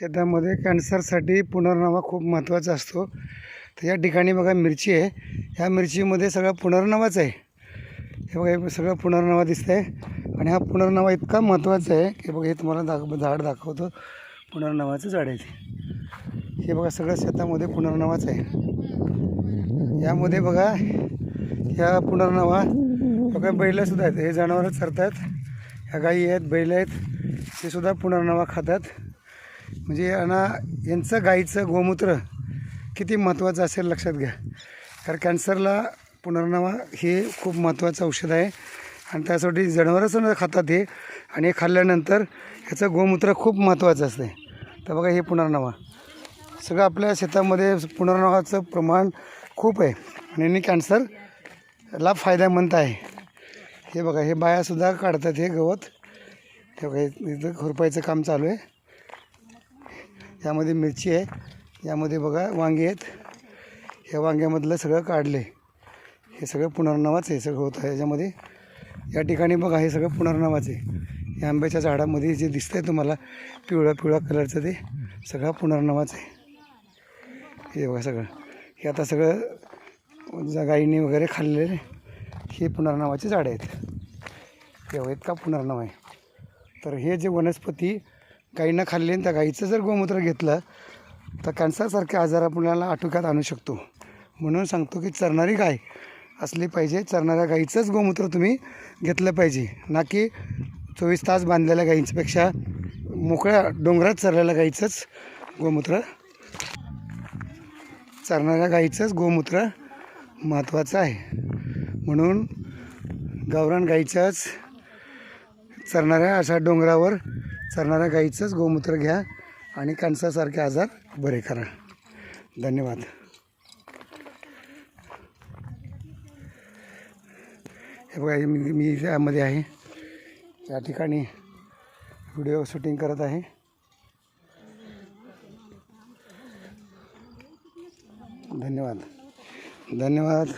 शेतामध्ये कॅन्सरसाठी पुनर्नवा खूप महत्त्वाचा असतो. तर या ठिकाणी बघा मिरची आहे. ह्या मिरचीमध्ये सगळा पुनर्नवाच आहे. हे बघा हे सगळं पुनर्नवा दिसत आहे आणि हा पुनर्नवा इतका महत्त्वाचा आहे की बघा हे तुम्हाला दाख झाड दाखवतो. पुनर्नवाचं झाड आहे ते. हे बघा सगळं शेतामध्ये पुनर्नवाच आहे. यामध्ये बघा ह्या पुनर्नवा बघा बैलसुद्धा आहेत. हे जनावरं चरतात. ह्या गाई आहेत बैल आहेत. ते सुद्धा पुनर्नवा खातात. म्हणजे यांना यांचं गाईचं गोमूत्र किती महत्त्वाचं असेल लक्षात घ्या. कारण कॅन्सरला पुनर्नवा हे खूप महत्त्वाचं औषध आहे. आणि त्यासाठी जनावरं खातात हे आणि हे खाल्ल्यानंतर ह्याचं गोमूत्र खूप महत्त्वाचं असतं. तर बघा हे पुनर्नवा. सगळं आपल्या शेतामध्ये पुनर्नवाचं प्रमाण खूप आहे. आणि यांनी कॅन्सरला फायदामंद आहे. हे बघा हे बायासुद्धा काढतात हे गवत. हे बघा हे इथं खुरपायचं काम चालू आहे. यामध्ये मिरची आहे. यामध्ये बघा वांगे आहेत. ह्या वांग्यामधलं सगळं काढले हे सगळं पुनर्नवाच आहे सगळं होतं याच्यामध्ये. या ठिकाणी बघा हे सगळं पुनर्नवाच आहे. या आंब्याच्या झाडामध्ये जे दिसतं आहे तुम्हाला पिवळ्या पिवळ्या कलरचं ते सगळं पुनर्नवाच आहे. हे बघा सगळं. हे आता सगळं ज- गाईने वगैरे खाल्लेले हे पुनर्नवाचे झाडं आहेत. हे आहेत इतका पुनर्नव आहे? तर हे जे वनस्पती गाईंना खाल्ले आणि त्या गाईचं जर गोमूत्र घेतलं तर कॅन्सरसारखे आजार आपल्याला आटोक्यात आणू शकतो. म्हणून सांगतो की चरणारी गाय असली पाहिजे. चरणाऱ्या गाईचंच गोमूत्र तुम्ही घेतलं पाहिजे. ना की चोवीस तास बांधलेल्या गाईंपेक्षा मोकळ्या डोंगरात चरलेल्या गाईचंच गोमूत्र. चरणाऱ्या गाईचंच गोमूत्र महत्त्वाचं आहे. म्हणून गावरान गाईचंच चरणाऱ्या अशा डोंगरावर चरणाऱ्या गाईचंच गोमूत्र घ्या आणि कणसासारखे आजार बरे करा. धन्यवाद. हे बघा मी मी यामध्ये आहे. या ठिकाणी व्हिडिओ शूटिंग करत आहे. धन्यवाद. धन्यवाद.